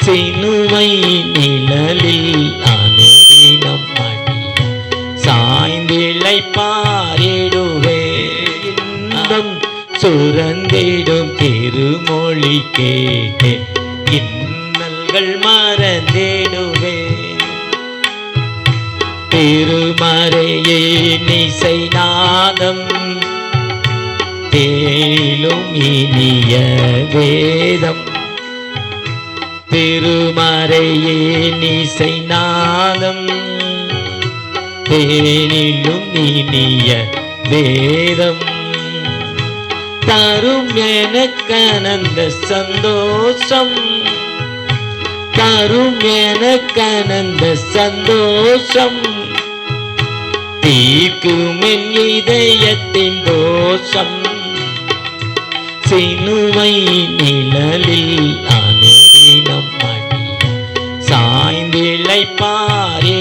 சிலுவை நிழலில் அனுதினம் மணி சாய்ந்திழை பாரிடுவே. இன்பம் சுரந்திடும் திருமொழி கேட்டு. இன்னல்கள் மறந்திடுவே. திருமறையே நிசை நாதம். தேலும் இனிய வேதம். திருமறையே நீசை நாதம் தேனிலும் இனிய வேதம். தரும் எனக்கனந்த சந்தோஷம். தரும் எனக்கனந்த சந்தோஷம். தீர்க்கும் என் இதயத்தின் தோஷம். சினுமை நீ இளைப்பாரே